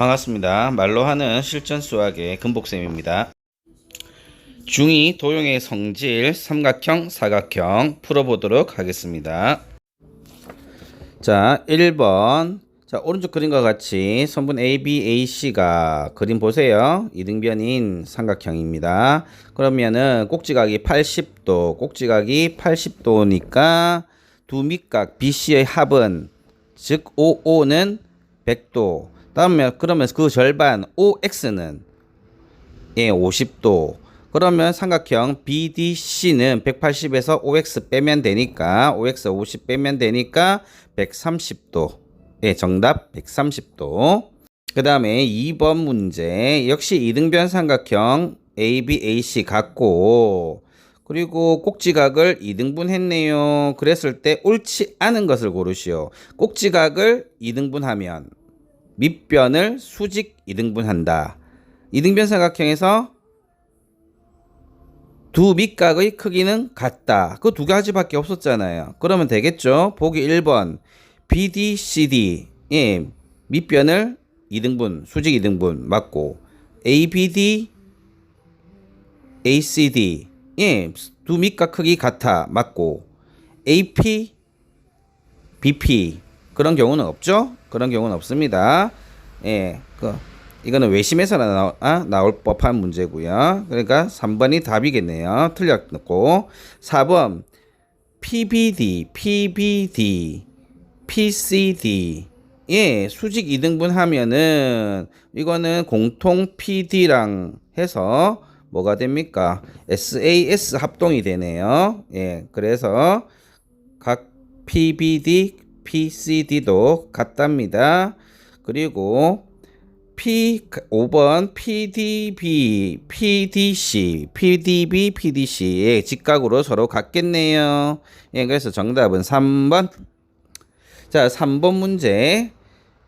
반갑습니다. 말로 하는 실전 수학의 금복쌤입니다. 중2 도형의 성질 삼각형, 사각형 풀어보도록 하겠습니다. 자, 1번. 자, 오른쪽 그림과 같이 선분 AB, AC가 그림 보세요. 이등변인 삼각형입니다. 그러면은 꼭지각이 80도, 꼭지각이 80도니까 두 밑각 BC의 합은 즉 OO는 100도. 다음에 그러면 그 절반 OX는 예, 50도. 그러면 삼각형 BDC는 180에서 OX 빼면 되니까 OX 50 빼면 되니까 130도. 예, 정답 130도. 그 다음에 2번 문제 역시 이등변 삼각형 ABAC 같고 그리고 꼭지각을 2등분 했네요. 그랬을 때 옳지 않은 것을 고르시오. 꼭지각을 2등분하면 밑변을 수직 2등분한다. 2등변 삼각형에서 두 밑각의 크기는 같다. 그 두 가지밖에 없었잖아요. 그러면 되겠죠? 보기 1번 BD, CD 예, 밑변을 2등분, 수직 2등분 맞고 ABD, ACD 예, 두 밑각 크기 같아 맞고 AP, BP 그런 경우는 없죠? 그런 경우는 없습니다. 예, 그 이거는 외심에서 나, 아, 나올 법한 문제고요. 그러니까 3번이 답이겠네요. 틀렸고 4번 PBD, PBD, PCD 예, 수직 2등분 하면은 이거는 공통 PD랑 해서 뭐가 됩니까? SAS 합동이 되네요. 예, 그래서 각 PBD, PCD도 같답니다. 그리고 P 5번 PDB, PDC, PDB, PDC의 직각으로 서로 같겠네요. 예, 그래서 정답은 3번. 자, 3번 문제.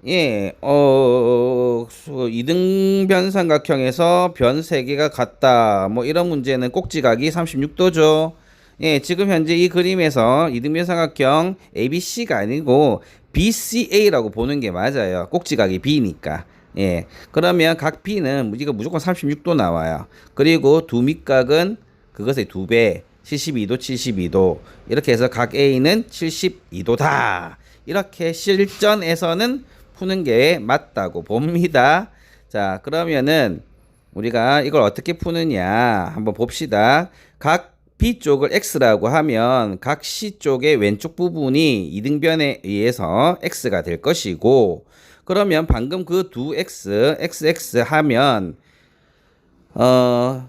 예, 어, 수- 이등 변 삼각형에서 변 3개가 같다. 뭐 이런 문제는 꼭지각이 36도죠. 예, 지금 현재 이 그림에서 이등변 삼각형 ABC가 아니고 BCA라고 보는 게 맞아요. 꼭지각이 B니까. 예. 그러면 각 B는 이거 무조건 36도 나와요. 그리고 두 밑각은 그것의 두 배, 72도, 72도. 이렇게 해서 각 A는 72도다. 이렇게 실전에서는 푸는 게 맞다고 봅니다. 자, 그러면은 우리가 이걸 어떻게 푸느냐 한번 봅시다. 각 B 쪽을 X라고 하면 각 C 쪽의 왼쪽 부분이 이등변에 의해서 X가 될 것이고 그러면 방금 그 두 X, XX 하면 어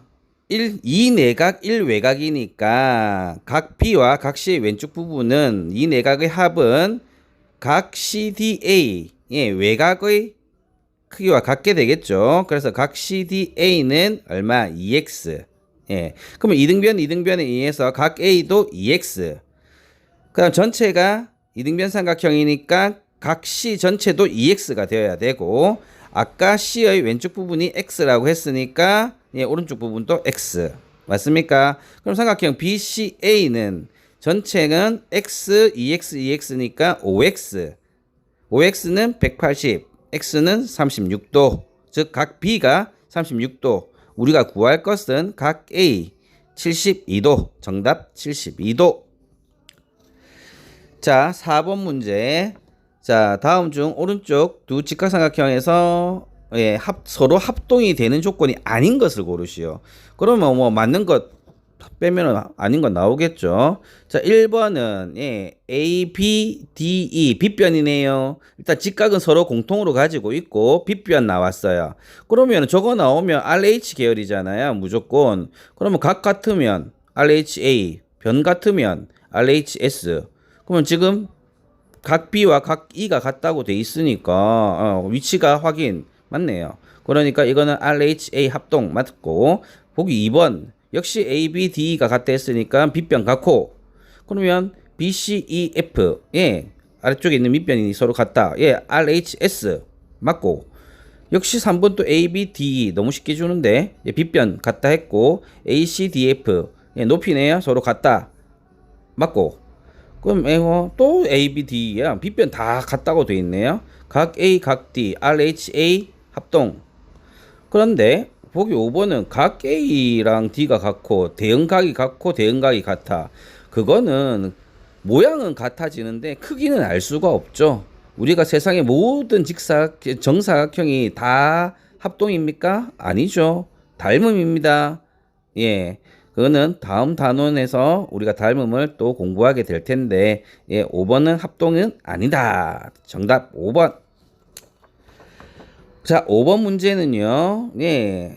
1, 2 내각 1외곽이니까 각 B와 각 C의 왼쪽 부분은 이 내각의 합은 각 CDA 예, 외곽의 크기와 같게 되겠죠. 그래서 각 CDA는 얼마? 2x. 예. 그러면 이등변 이등변에 의해서 각 A도 2x. 그다음 전체가 이등변 삼각형이니까 각 C 전체도 2x가 되어야 되고 아까 C의 왼쪽 부분이 x라고 했으니까 예, 오른쪽 부분도 x. 맞습니까? 그럼 삼각형 BCA는 전체는 x, 2x, 2x니까 5x. 5x는 180, x는 36도. 즉 각 b가 36도. 우리가 구할 것은 각 a 72도. 정답 72도. 자, 4번 문제. 자, 다음 중 오른쪽 두 직각삼각형에서 예, 합, 서로 합동이 되는 조건이 아닌 것을 고르시오. 그러면 뭐 맞는 것 빼면 아닌 건 나오겠죠. 자, 1번은 예, A, B, D, E 빗변이네요. 일단 직각은 서로 공통으로 가지고 있고 빗변 나왔어요. 그러면 저거 나오면 RH 계열이잖아요. 무조건. 그러면 각 같으면 RHA, 변 같으면 RHS. 그러면 지금 각 B와 각 E가 같다고 돼 있으니까 어, 위치가 확인 맞네요. 그러니까 이거는 RHA 합동 맞고 보기 2번 역시 A, B, D가 같다 했으니까 빗변 같고 그러면 B, C, E, F 예 아래쪽에 있는 밑변이 서로 같다. 예 RHS 맞고 역시 3번 또 A, B, D 너무 쉽게 주는데 예, 빗변 같다 했고 A, C, D, F 예, 높이네요. 서로 같다. 맞고 그럼 에어 또 A, B, D야 빗변 다 같다고 돼 있네요. 각 A, 각 D, R, H, A 합동. 그런데 보기 5번은 각 A랑 D가 같고 대응각이 같고 대응각이 같아. 그거는 모양은 같아지는데 크기는 알 수가 없죠. 우리가 세상의 모든 직사 정사각형이 다 합동입니까? 아니죠. 닮음입니다. 예. 그거는 다음 단원에서 우리가 닮음을 또 공부하게 될 텐데, 예, 5번은 합동은 아니다. 정답 5번. 자, 5번 문제는요, 예,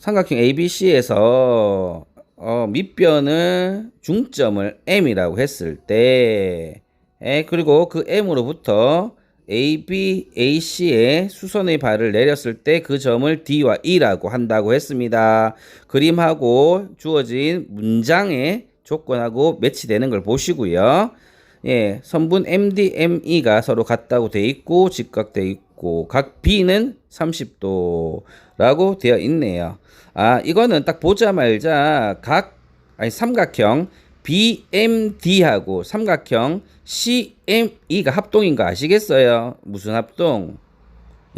삼각형 ABC에서 어, 밑변을 중점을 M이라고 했을 때, 예, 그리고 그 M으로부터 AB, AC의 수선의 발을 내렸을 때 그 점을 D와 E라고 한다고 했습니다. 그림하고 주어진 문장의 조건하고 매치되는 걸 보시고요. 예, 선분 MD, ME가 서로 같다고 돼 있고 직각돼 있고 각 B는 30도라고 되어 있네요. 아, 이거는 딱 보자마자 각 아니 삼각형 BMD하고 삼각형 CME가 합동인 거 아시겠어요? 무슨 합동?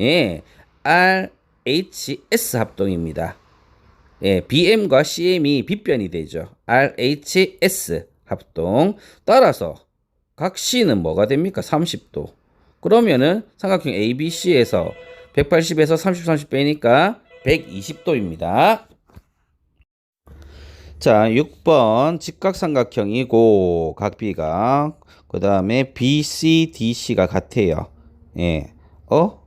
예, RHS 합동입니다. 예, BM과 CM이 빗변이 되죠. RHS 합동. 따라서 각 C는 뭐가 됩니까? 30도. 그러면은 삼각형 ABC에서 180에서 30, 30 빼니까 120도입니다. 자, 6번 직각삼각형이고 각 B가 그 다음에 BCDC가 같아요. 예. 어?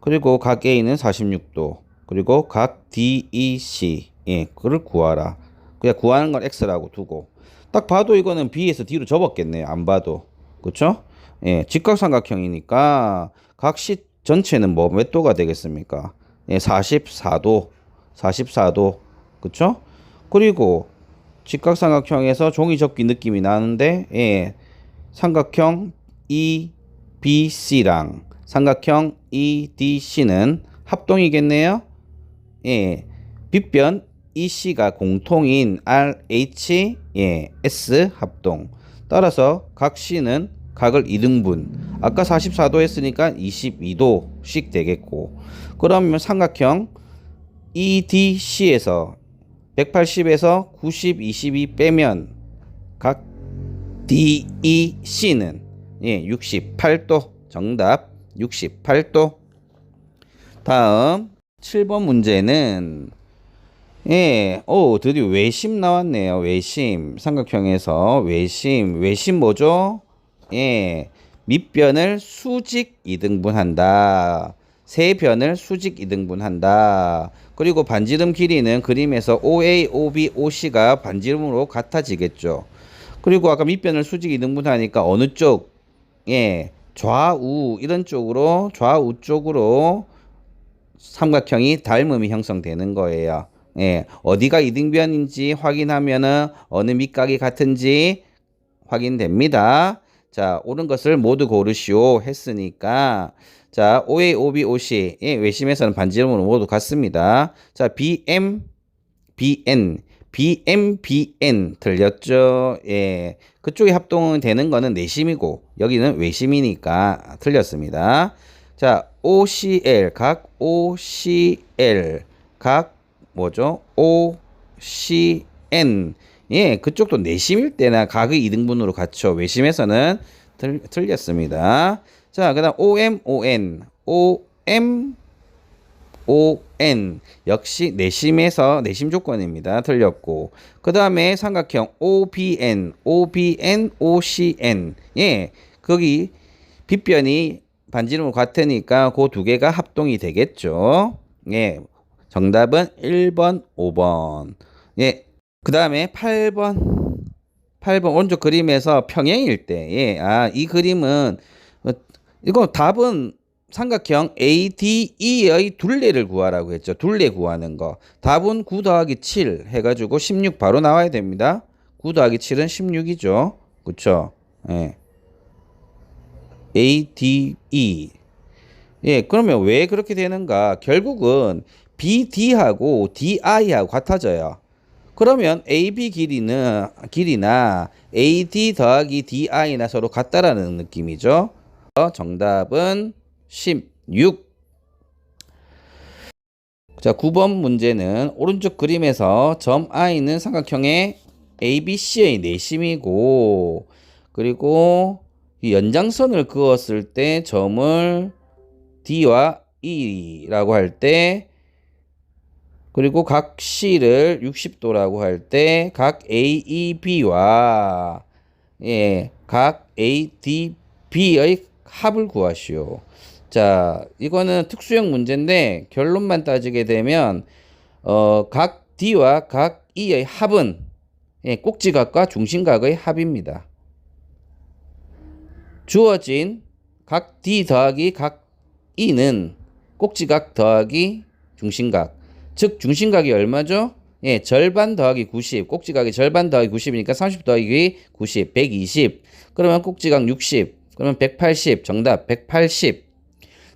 그리고 각 A는 46도. 그리고 각 DEC. 예. 그를 구하라. 그냥 구하는 건 X라고 두고. 딱 봐도 이거는 B에서 D로 접었겠네요. 안 봐도. 그쵸? 예. 직각삼각형이니까 각 C 전체는 뭐 몇 도가 되겠습니까? 예. 44도. 44도. 그쵸? 그리고 직각삼각형에서 종이 접기 느낌이 나는데 예, 삼각형 EBC랑 삼각형 EDC는 합동이겠네요. 예, 빗변 EC가 공통인 RH 예, S 합동. 따라서 각 C는 각을 2등분. 아까 44도 했으니까 22도씩 되겠고. 그러면 삼각형 EDC에서 180에서 90, 22 빼면 각 DEC는 예, 68도 정답 68도 다음 7번 문제는 예, 오 드디어 외심 나왔네요. 외심 삼각형에서 외심 외심 뭐죠? 예, 밑변을 수직 이등분한다. 세 변을 수직 이등분한다. 그리고 반지름 길이는 그림에서 OA, OB, OC가 반지름으로 같아지겠죠. 그리고 아까 밑변을 수직 이등분하니까 어느 쪽, 예, 좌우 이런 쪽으로 좌우 쪽으로 삼각형이 닮음이 형성되는 거예요. 예, 어디가 이등변인지 확인하면은 어느 밑각이 같은지 확인됩니다. 자, 옳은 것을 모두 고르시오 했으니까 자, OA, OB, OC 예, 외심에서는 반지름으로 모두 같습니다. 자, BM, BN, BM, BN 틀렸죠? 예, 그쪽이 합동은 되는 거는 내심이고 여기는 외심이니까 틀렸습니다. 자, OCL 각 OCL 각 뭐죠? OCN 예, 그쪽도 내심일 때나 각의 이등분으로 같죠. 외심에서는 틀, 틀렸습니다. 자, 그 다음 OM, ON, OM, ON 역시 내심에서 내심 조건입니다. 틀렸고 그 다음에 삼각형 OBN, OBN, OCN 예, 거기 빗변이 반지름 같으니까 그 두 개가 합동이 되겠죠. 예, 정답은 1번, 5번. 예, 그 다음에 8번. 8번 오른쪽 그림에서 평행일 때, 예, 아, 이 그림은, 어, 이거 답은 삼각형 ADE의 둘레를 구하라고 했죠. 둘레 구하는 거. 답은 9 더하기 7 해가지고 16 바로 나와야 됩니다. 9 더하기 7은 16이죠. 그쵸? 예. ADE. 예, 그러면 왜 그렇게 되는가? 결국은 BD하고 DI하고 같아져요. 그러면 AB 길이는 길이나 AD 더하기 DI나 서로 같다라는 느낌이죠. 정답은 16. 자, 9번 문제는 오른쪽 그림에서 점 I는 삼각형의 ABC의 내심이고 그리고 이 연장선을 그었을 때 점을 D와 E라고 할 때 그리고 각 C를 60도라고 할 때 각 AEB와 예, 각 ADB의 합을 구하시오. 자, 이거는 특수형 문제인데 결론만 따지게 되면 어, 각 D와 각 E의 합은 예, 꼭지각과 중심각의 합입니다. 주어진 각 D 더하기 각 E는 꼭지각 더하기 중심각. 즉 중심각이 얼마죠? 예, 절반 더하기 90. 꼭지각이 절반 더하기 90이니까 30 더하기 90, 120. 그러면 꼭지각 60. 그러면 180. 정답 180.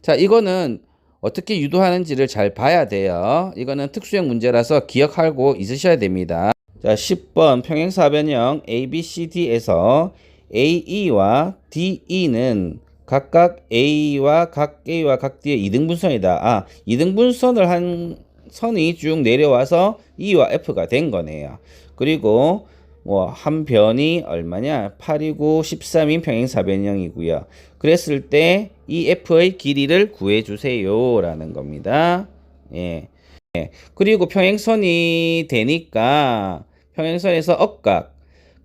자, 이거는 어떻게 유도하는지를 잘 봐야 돼요. 이거는 특수형 문제라서 기억하고 있으셔야 됩니다. 자, 10번 평행사변형 ABCD에서 AE와 DE는 각각 A와 각 A와 각 D의 이등분선이다. 아, 이등분선을 한 선이 쭉 내려와서 E와 F가 된 거네요. 그리고 뭐 한 변이 얼마냐? 8이고 13인 평행사변형이고요. 그랬을 때이 F의 길이를 구해 주세요라는 겁니다. 예. 예. 그리고 평행선이 되니까 평행선에서 억각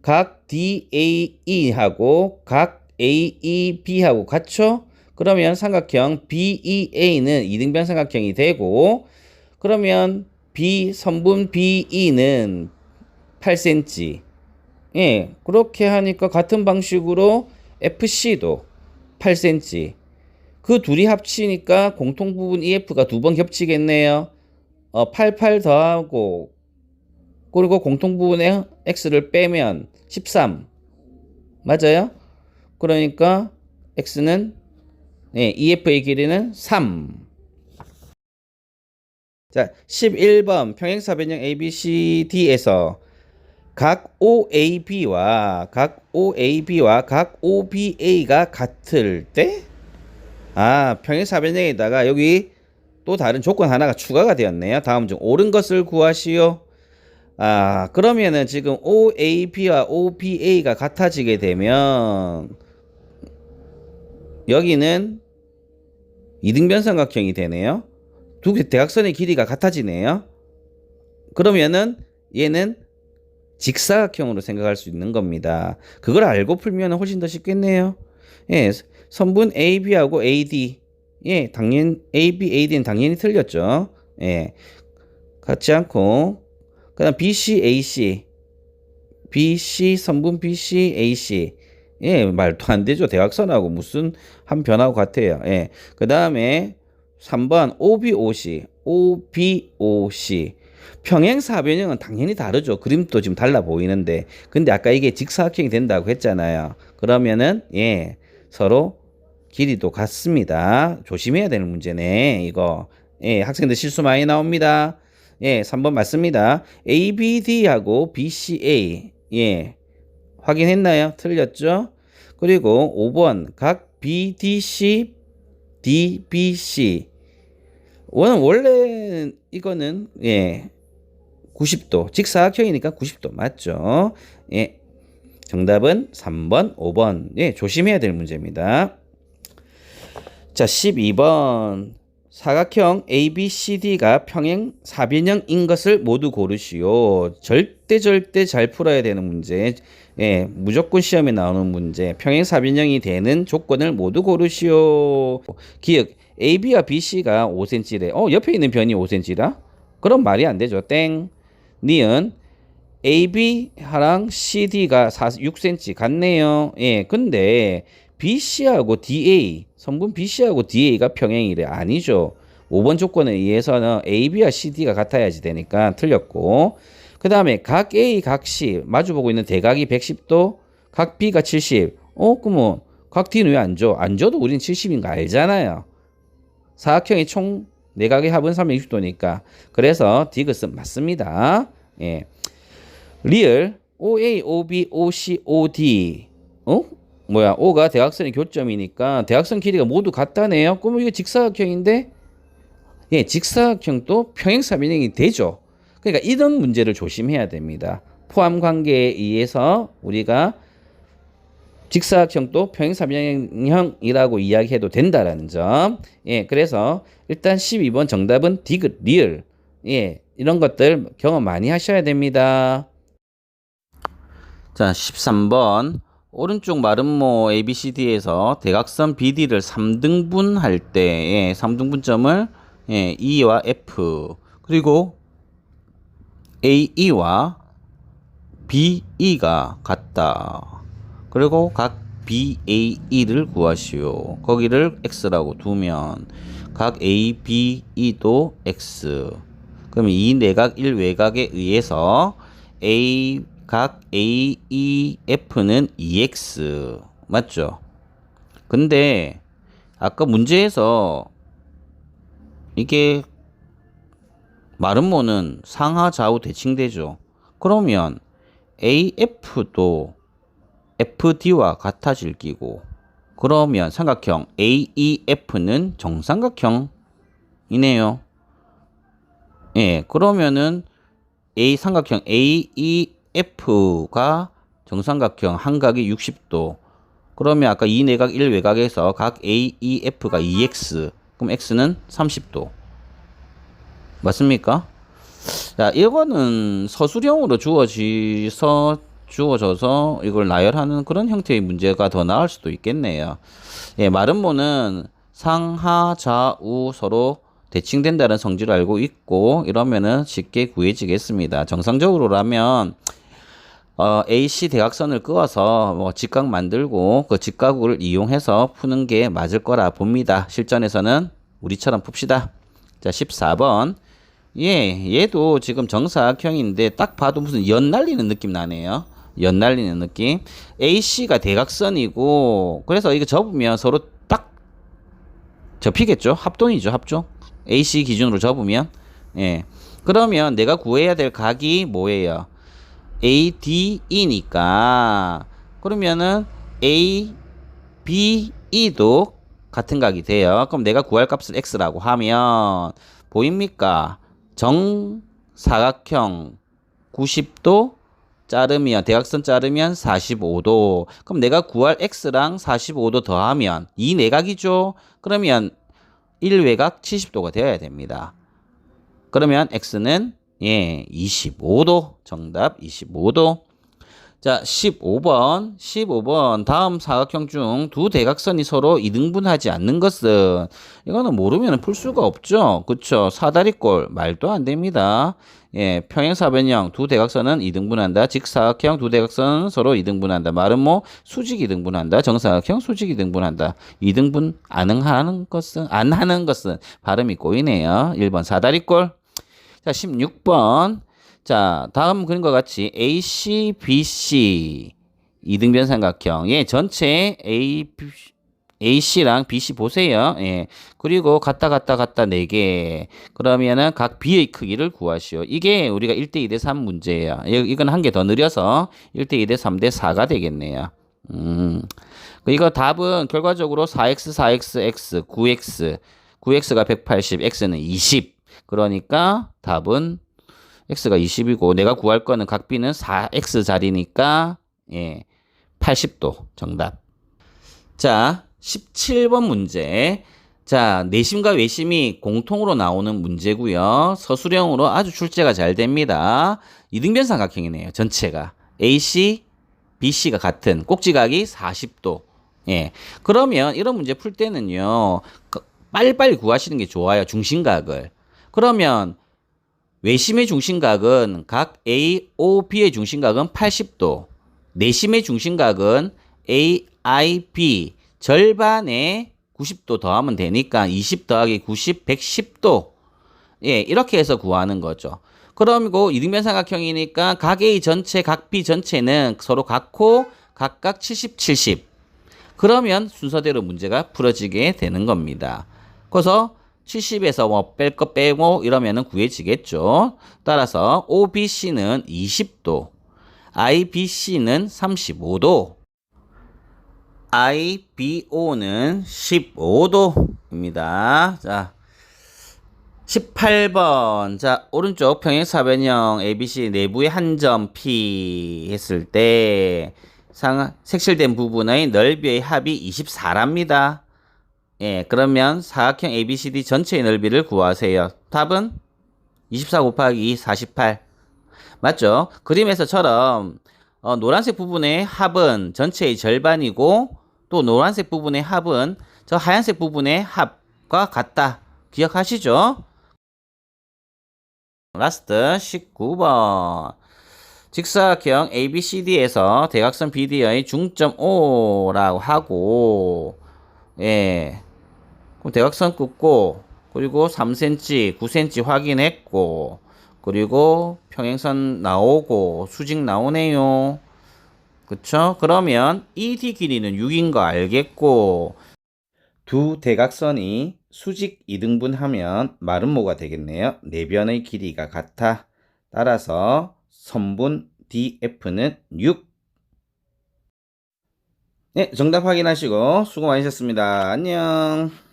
각 DAE하고 각 AEB하고 같죠? 그러면 삼각형 BEA는 이등변 삼각형이 되고 그러면 B 선분 BE는 8cm. 예, 그렇게 하니까 같은 방식으로 FC도 8cm. 그 둘이 합치니까 공통 부분 EF가 두 번 겹치겠네요. 어, 88 더하고 그리고 공통 부분의 x를 빼면 13. 맞아요? 그러니까 x는 네, EF의 길이는 3. 자, 11번 평행사변형 ABCD에서 각 OAB와 각 OAB와 각 OBA가 같을 때 아, 평행사변형에다가 여기 또 다른 조건 하나가 추가가 되었네요. 다음 중 옳은 것을 구하시오. 아, 그러면은 지금 OAB와 OBA가 같아지게 되면 여기는 이등변 삼각형이 되네요. 두 개 대각선의 길이가 같아지네요. 그러면은 얘는 직사각형으로 생각할 수 있는 겁니다. 그걸 알고 풀면 훨씬 더 쉽겠네요. 예, 선분 AB하고 AD. 예, 당연 AB, AD는 당연히 틀렸죠. 예. 같지 않고 그다음 BC, AC. BC 선분 BC, AC. 예, 말도 안 되죠. 대각선하고 무슨 한 변하고 같아요. 예. 그다음에 3번 OBOC. OBOC. 평행사변형은 당연히 다르죠. 그림도 지금 달라 보이는데. 근데 아까 이게 직사각형이 된다고 했잖아요. 그러면은, 예, 서로 길이도 같습니다. 조심해야 되는 문제네, 이거. 예, 학생들 실수 많이 나옵니다. 예, 3번 맞습니다. ABD하고 BCA. 예, 확인했나요? 틀렸죠? 그리고 5번, 각 BDC, DBC. 원래 이거는, 예, 90도. 직사각형이니까 90도 맞죠? 예. 정답은 3번, 5번. 예, 조심해야 될 문제입니다. 자, 12번. 사각형 ABCD가 평행 사변형인 것을 모두 고르시오. 절대 절대 잘 풀어야 되는 문제. 예, 무조건 시험에 나오는 문제. 평행 사변형이 되는 조건을 모두 고르시오. 기억. AB와 BC가 5cm래. 어, 옆에 있는 변이 5cm라? 그럼 말이 안 되죠. 땡. 니은 AB랑 CD가 4, 6cm 같네요. 예, 근데 BC하고 DA, 성분 BC하고 DA가 평행이래. 아니죠. 5번 조건에 의해서는 AB와 CD가 같아야지 되니까 틀렸고. 그 다음에 각 A, 각 C, 마주보고 있는 대각이 110도, 각 B가 70. 어, 그러면 각 D는 왜 안 줘? 안 줘도 우린 70인 거 알잖아요. 사각형의 총 내각의 합은 360도니까. 그래서 디귿은 맞습니다. 예. 리얼 OA, OB, OC, OD. 어? 뭐야? O가 대각선의 교점이니까 대각선 길이가 모두 같다네요. 그러면 이거 직사각형인데 예, 직사각형도 평행사 변형이 되죠. 그러니까 이런 문제를 조심해야 됩니다. 포함 관계에 의해서 우리가 직사각형도 평행사 변형이라고 이야기해도 된다라는 점. 예, 그래서 일단 12번 정답은 디귿, 리을. 예, 이런 것들 경험 많이 하셔야 됩니다. 자, 13번. 오른쪽 마름모 ABCD에서 대각선 BD를 3등분 할 때, 예, 3등분점을 예, E와 F, 그리고 AE와 BE가 같다. 그리고 각 BAE를 구하시오. 거기를 X라고 두면 각 ABE도 X. 그럼 이 내각 1외곽에 의해서 A 각 AEF는 EX 맞죠? 근데 아까 문제에서 이게 마름모는 상하 좌우 대칭되죠. 그러면 AF도 FD와 같아질 끼고 그러면 삼각형 AEF는 정삼각형이네요. 예, 그러면은 A 삼각형 AEF가 정삼각형 한각이 60도. 그러면 아까 이 내각 1 외곽에서 각 AEF가 2x. 그럼 x는 30도. 맞습니까? 자, 이거는 서술형으로 주어지서 주어져서 이걸 나열하는 그런 형태의 문제가 더 나을 수도 있겠네요. 예, 마름모는 상하 좌우 서로 대칭된다는 성질을 알고 있고 이러면은 쉽게 구해지겠습니다. 정상적으로라면 어, AC 대각선을 그어서 뭐 직각 만들고 그 직각을 이용해서 푸는 게 맞을 거라 봅니다. 실전에서는 우리처럼 풉시다. 자, 14번. 예, 얘도 지금 정사각형인데 딱 봐도 무슨 연 날리는 느낌 나네요. 연 날리는 느낌. AC가 대각선이고 그래서 이거 접으면 서로 딱 접히겠죠. 합동이죠. 합종. AC 기준으로 접으면 예. 그러면 내가 구해야 될 각이 뭐예요? ADE니까 그러면은 A, B, E도 같은 각이 돼요. 그럼 내가 구할 값을 X라고 하면 보입니까? 정사각형 90도 자르면 대각선 자르면 45도. 그럼 내가 구할 x랑 45도 더하면 이 내각이죠. 그러면 1외곽 70도가 되어야 됩니다. 그러면 x는 예, 25도. 정답 25도. 자, 15번. 15번. 다음 사각형 중 두 대각선이 서로 이등분하지 않는 것은 이거는 모르면 풀 수가 없죠. 그쵸? 사다리꼴 말도 안 됩니다. 예, 평행사변형 두 대각선은 이등분한다. 직사각형 두 대각선은 서로 이등분한다. 말은 뭐 수직 이등분한다. 정사각형 수직 이등분한다. 이등분 안 하는 것은 안 하는 것은 발음이 꼬이네요. 1번 사다리꼴. 자, 16번. 자, 다음 그림과 같이 AC, BC 이등변 삼각형의 전체 A, AC랑 BC 보세요. 예. 그리고 갔다 갔다 갔다 4개. 그러면은 각 B의 크기를 구하시오. 이게 우리가 1대 2 대 3 문제예요. 이- 이건 한 개 더 느려서 1대 2 대 3 대 4가 되겠네요. 음. 그 이거 답은 결과적으로 4x, 4x, x, 9x. 9x가 180, x는 20. 그러니까 답은 x가 20이고 내가 구할 거는 각 b는 4x 자리니까 예. 80도 정답. 자, 17번 문제. 자, 내심과 외심이 공통으로 나오는 문제고요. 서술형으로 아주 출제가 잘 됩니다. 이등변 삼각형이네요. 전체가. AC, BC가 같은 꼭지각이 40도. 예. 그러면 이런 문제 풀 때는요. 그 빨리빨리 구하시는 게 좋아요. 중심각을. 그러면 외심의 중심각은 각 A, O, B의 중심각은 80도. 내심의 중심각은 A, I, B 절반에 90도 더하면 되니까 20 더하기 90, 110도. 예, 이렇게 해서 구하는 거죠. 그러고 이등변 삼각형이니까 각 A 전체, 각 B 전체는 서로 같고 각각 70, 70. 그러면 순서대로 문제가 풀어지게 되는 겁니다. 그래서 70에서 뭐 뺄 거 빼고 이러면은 구해지겠죠. 따라서 OBC는 20도, IBC는 35도, IBO는 15도입니다. 자, 18번. 자, 오른쪽 평행사변형 ABC 내부의 한 점 P 했을 때 상, 색칠된 부분의 넓이의 합이 24랍니다. 예, 그러면 사각형 ABCD 전체의 넓이를 구하세요. 답은 24 곱하기 2, 48. 맞죠? 그림에서처럼 어, 노란색 부분의 합은 전체의 절반이고 또 노란색 부분의 합은 저 하얀색 부분의 합과 같다. 기억하시죠? 라스트 19번. 직사각형 ABCD에서 대각선 BD의 중점 O라고 하고, 예. 그럼 대각선 긋고, 그리고 3cm, 9cm 확인했고, 그리고 평행선 나오고, 수직 나오네요. 그쵸? 그러면 ED 길이는 6인 거 알겠고, 두 대각선이 수직 2등분하면 마름모가 되겠네요. 내변의 길이가 같아. 따라서 선분 DF는 6. 네, 정답 확인하시고 수고 많으셨습니다. 안녕.